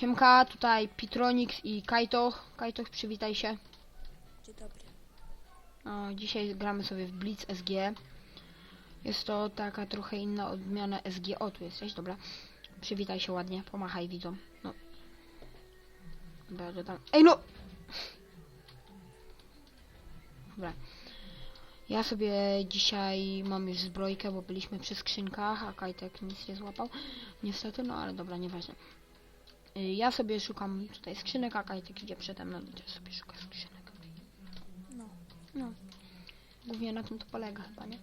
Siemka, tutaj Pitronix i Kajtoch. Kajtoch, przywitaj się. Dzień dobry. O, dzisiaj gramy sobie w Blitz SG. Jest to taka trochę inna odmiana SG. O, tu jesteś, dobra. Przywitaj się ładnie, pomachaj widzom. No. Dobra, dodam. Ej no! Dobra. Ja sobie dzisiaj mam już zbrojkę, bo byliśmy przy skrzynkach, a Kajtek nic nie złapał. Niestety, no ale dobra, nieważne. Y, Ja sobie szukam tutaj skrzynek, a Kajtek idzie przede mną i sobie szuka skrzynek. No. No. Głównie na tym to polega chyba, nie?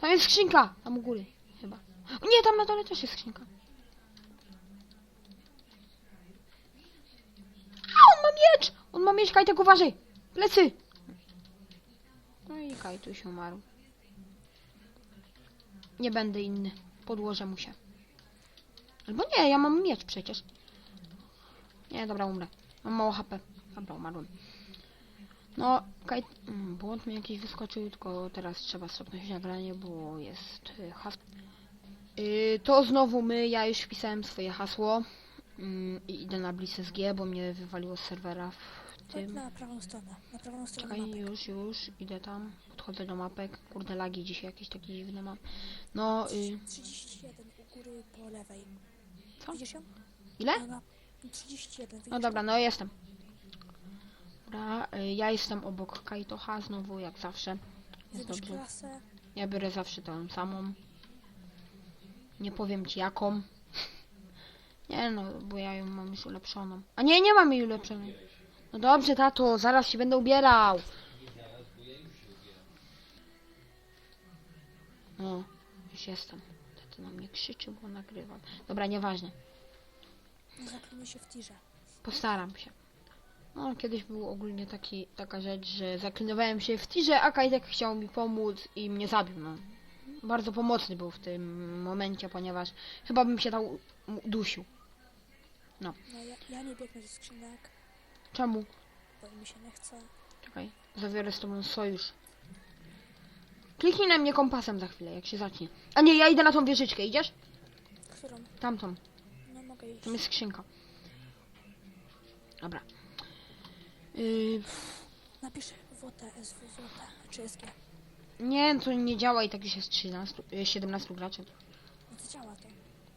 Tam jest skrzynka! Tam u góry, chyba. O, nie, tam na dole też jest skrzynka. A, on ma miecz! On ma miecz, Kajtek, uważaj! Plecy! No i Kajtuś umarł. Nie będę inny. Podłożę mu się. Albo nie, ja mam miecz przecież. Nie, dobra, umrę. Mam mało HP. Dobra, umarłem. No, kaj... mm, błąd mi jakiś wyskoczył, tylko teraz trzeba stopnąć nagranie, bo jest y, hasło. Y, to znowu my, ja już wpisałem swoje hasło i idę na BlitzSG, bo mnie wywaliło z serwera w tym. na prawą stronę. Na prawą stronę Czekaj, mapy. już, już, idę tam, podchodzę do mapek. Kurde, lagi dzisiaj jakieś takie dziwne mam. No, y, 31 u góry po lewej. Co? Widzisz ją? ile? No. 31. Dobra, no jestem. Dobra, y, ja jestem obok Kajtocha znowu, jak zawsze. Jest Wybierz dobrze. klasę. Ja biorę zawsze tą samą. Nie powiem ci jaką. Nie no, bo ja ją mam już ulepszoną. A nie, nie mam jej ulepszonej. No dobrze, tato, zaraz się będę ubierał. No, już jestem. Tato na mnie krzyczy, bo nagrywam. Dobra, nieważne. Nie zaklinij się w tirze. Postaram się. No, kiedyś był ogólnie taki, taka rzecz, że zaklinowałem się w tirze, a Kajtek chciał mi pomóc i mnie zabił, no. Bardzo pomocny był w tym momencie, ponieważ chyba bym się dał dusił. No ja, ja nie biegnę do skrzynek, Czemu? bo mi się nie chce. Czekaj, zawiorę z tobą sojusz. Kliknij na mnie kompasem za chwilę, jak się zacznie. A nie, ja idę na tą wieżyczkę, idziesz? Którą? Tamtą, No mogę iść. tam jest skrzynka. Dobra. Yy, Napisz WT, SW, WT, czy SG. nie, to nie działa i tak już jest 13, y, 17 graczy. No to działa to.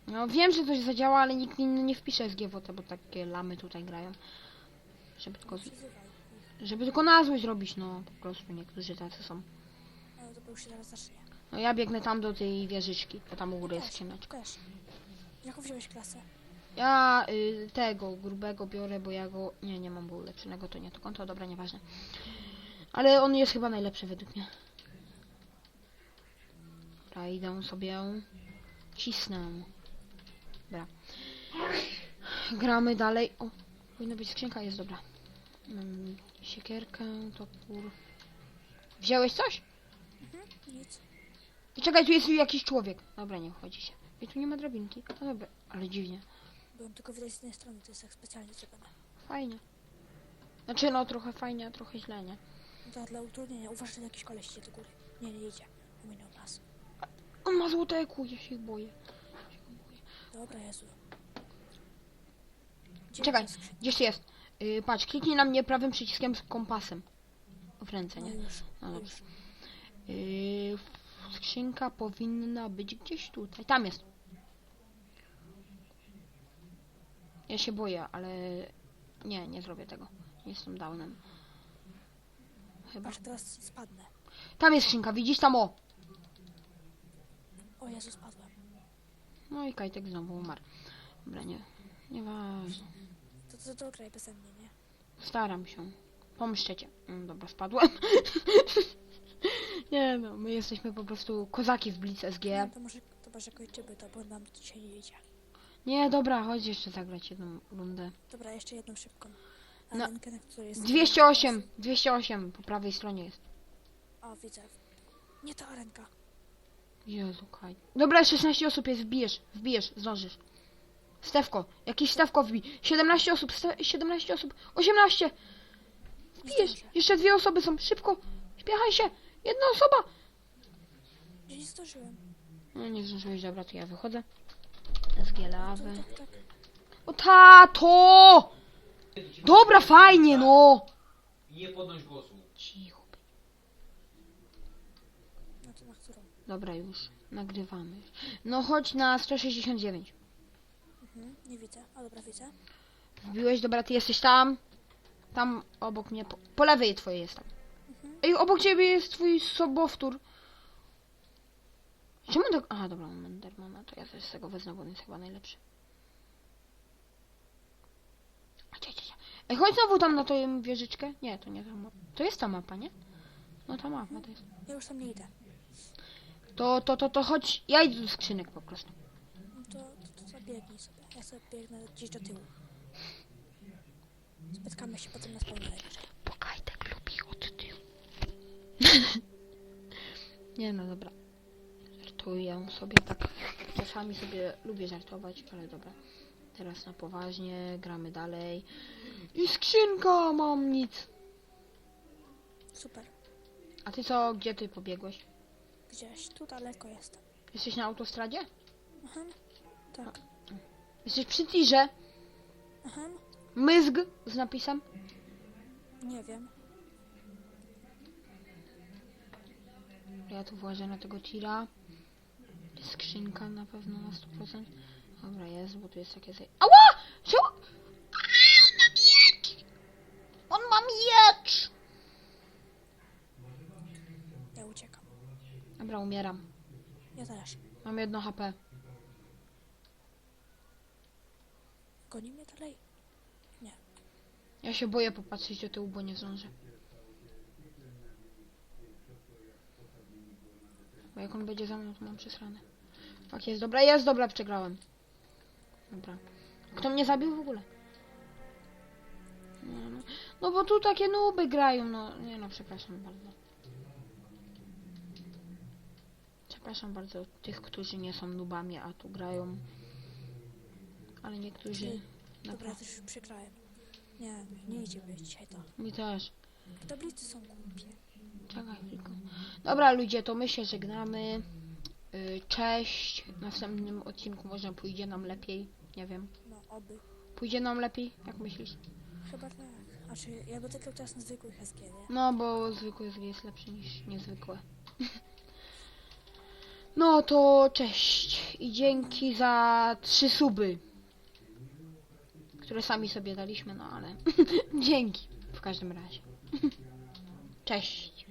No wiem, że coś zadziała, ale nikt inny nie wpisze SGWT, bo takie lamy tutaj grają. Żeby tylko, żeby tylko na złość robić, no po prostu niektórzy tacy są. No to już się zaraz zacznie. No ja biegnę tam do tej wieżyczki, bo tam u góry jest skrzyneczka. też. Jaką wziąłeś klasę? Ja y, tego grubego biorę, bo ja go... Nie, nie mam go ulepszonego, to nie to konto, dobra, nieważne. Ale on jest chyba najlepszy według mnie. Dobra, idę sobie... Cisnę. Dobra. Gramy dalej. O, powinna być skrzynka, jest dobra. Mam siekierkę, topór. Wziąłeś coś? Mhm, nic. I czekaj, tu jest jakiś człowiek. Dobra, nie wchodzi się. I tu nie ma drabinki. No dobra, ale dziwnie. Byłem tylko widać z jednej strony, to jest jak specjalnie zrobione. Fajnie. Znaczy no trochę fajnie, a trochę źle, nie? No to dla utrudnienia uważaj, że jakiś koleś idzie do góry. Nie, nie idzie. Ominął nas. On ma złote EQ, ja się boję. Dobra, Jezu. Gdzie Czekaj, jest gdzieś jest. Yy, patrz, kliknij na mnie prawym przyciskiem z kompasem. W ręce, No nie? już, No dobrze. już. Yy, skrzynka powinna być gdzieś tutaj. Tam jest. Ja się boję, ale nie, nie zrobię tego. Jestem downem. Chyba. Patrz, teraz spadnę. Tam jest skrzynka, widzisz tam o! O Jezu, spadłem. No i Kajtek znowu umarł. Dobra, nie. Nieważne. To to dograj beze mnie, nie? Staram się. Pomszczę cię. Mm, dobra, spadłem. nie no, my jesteśmy po prostu kozaki w Blitz SG. No, to może, to może kończymy to, bo nam dzisiaj nie idzie. Nie, dobra, chodź jeszcze zagrać jedną rundę. Dobra, jeszcze jedną szybką. A No. rękę, na której jest... 208, 208 po prawej stronie jest. O, widzę. Nie ta arenka. Jezu, Kaj. Dobra, 16 osób jest, wbijesz, wbijesz, zdążysz. Stewko, jakiś Stewko wbij. 17 osób, ste- 17 osób, 18! Nie Wbijesz, zdążę. jeszcze dwie osoby są, szybko, śpiechaj się, jedna osoba! Ja nie zdążyłem. No nie zdążyłeś, dobra, to ja wychodzę. SG To, lawy. tak, tak. O tato! Dobra, fajnie, no! Nie podnoś głosu. Cicho. No to na którą? Dobra, już. Nagrywamy. No chodź na 169. Mhm, nie widzę. A dobra, widzę. Wbiłeś, dobra, ty jesteś tam. Tam obok mnie, po, po lewej twoje jest tam. Ej, obok ciebie jest twój sobowtór. Czemu tak... Aha, dobra, mam Endermana, to ja też z tego wezmę, bo on jest chyba najlepszy. A. Ej, chodź znowu tam na tą wieżyczkę. Nie, to nie ta mapa. To jest ta mapa, nie? No ta mapa to jest. Ja już tam nie idę. To, to, to, to chodź, ja idę do skrzynek po prostu. No to, to, to zabiegnij sobie. Ja sobie biegnę gdzieś do tyłu. Spotkamy się potem na spawnerze. Bo Kajtek lubi od tyłu. nie no, dobra. Żartuję sobie tak. Czasami sobie lubię żartować, ale dobra. Teraz na poważnie, gramy dalej. I skrzynka, mam nic. Super. A ty co, gdzie ty pobiegłeś? Gdzieś tu daleko jestem. Jesteś na autostradzie? Aha. Tak. Jesteś przy tirze? Aha. Myzg z napisem? Nie wiem. Ja tu włażę na tego tira. Skrzynka na pewno na 100%. Dobra, jest, bo tu jest takie zaj... Ała! Czemu? A, on ma miecz! On ma miecz! Ja uciekam. Dobra, umieram. Ja też. Mam jedno HP. Goni mnie dalej. Ja się boję popatrzeć do tyłu, bo nie zdążę. Bo jak on będzie za mną, to mam przesrane. Tak jest, dobra, jest, dobra, przegrałem. Dobra. Kto mnie zabił w ogóle? No, no. no bo tu takie nuby grają, no. Nie no, przepraszam bardzo. Przepraszam bardzo tych, którzy nie są nubami, a tu grają. Ale niektórzy... Dobra, Naprawdę. też już przegrałem. Nie, nie idzie być dzisiaj to. Mi też. Tablice są głupie. Czekaj tylko. Dobra ludzie, to my się żegnamy. Y, Cześć. W następnym odcinku może pójdzie nam lepiej. Nie wiem. No, oby. Pójdzie nam lepiej? Jak myślisz? Chyba tak. Znaczy, ja bym tylko teraz na zwykłych SG, nie? No, bo zwykły SG jest lepszy niż niezwykłe. No to cześć. I dzięki za trzy suby. Które sami sobie daliśmy, no ale dzięki. W każdym razie. Cześć.